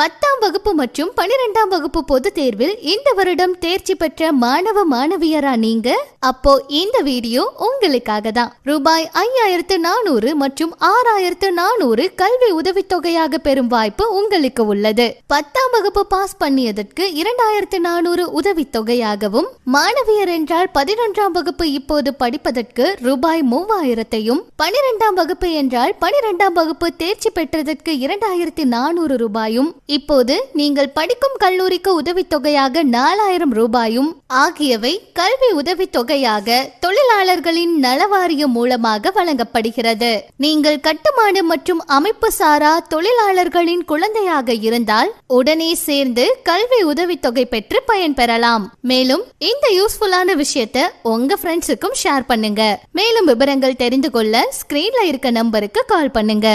பத்தாம் வகுப்பு மற்றும் பனிரெண்டாம் வகுப்பு பொதுத் தேர்வில் இந்த வருடம் தேர்ச்சி பெற்ற மாணவ மாணவியரா நீங்க? அப்போ இந்த வீடியோ உங்களுக்காக தான். ரூபாய் ஐயாயிரத்து நானூறு மற்றும் ஆறாயிரத்து நானூறு கல்வி உதவித்தொகையாக பெறும் வாய்ப்பு உங்களுக்கு உள்ளது. பத்தாம் வகுப்பு பாஸ் பண்ணியதற்கு இரண்டாயிரத்து நானூறு உதவித்தொகையாகவும் மாணவியர் என்றால் பதினொன்றாம் வகுப்பு இப்போது படிப்பதற்கு ரூபாய் மூவாயிரத்தையும் பனிரெண்டாம் வகுப்பு என்றால் பனிரெண்டாம் வகுப்பு தேர்ச்சி பெற்றதற்கு இரண்டாயிரத்தி நானூறு ரூபாயும் இப்போது நீங்கள் படிக்கும் கல்லூரிக்கு உதவித்தொகையாக நாலாயிரம் ரூபாயும் ஆகியவை கல்வி உதவித்தொகையாக தொழிலாளர்களின் நலவாரியம் மூலமாக வழங்கப்படுகிறது. நீங்கள் கட்டுமான மற்றும் அமைப்பு சாரா தொழிலாளர்களின் குழந்தையாக இருந்தால் உடனே சேர்ந்து கல்வி உதவித்தொகை பெற்று பயன்பெறலாம் மேலும் இந்த யூஸ்ஃபுல்லான விஷயத்தை உங்க ஃப்ரெண்ட்ஸுக்கும் ஷேர் பண்ணுங்க. மேலும் விவரங்கள் தெரிந்து கொள்ள ஸ்கிரீன்ல இருக்க நம்பருக்கு கால் பண்ணுங்க.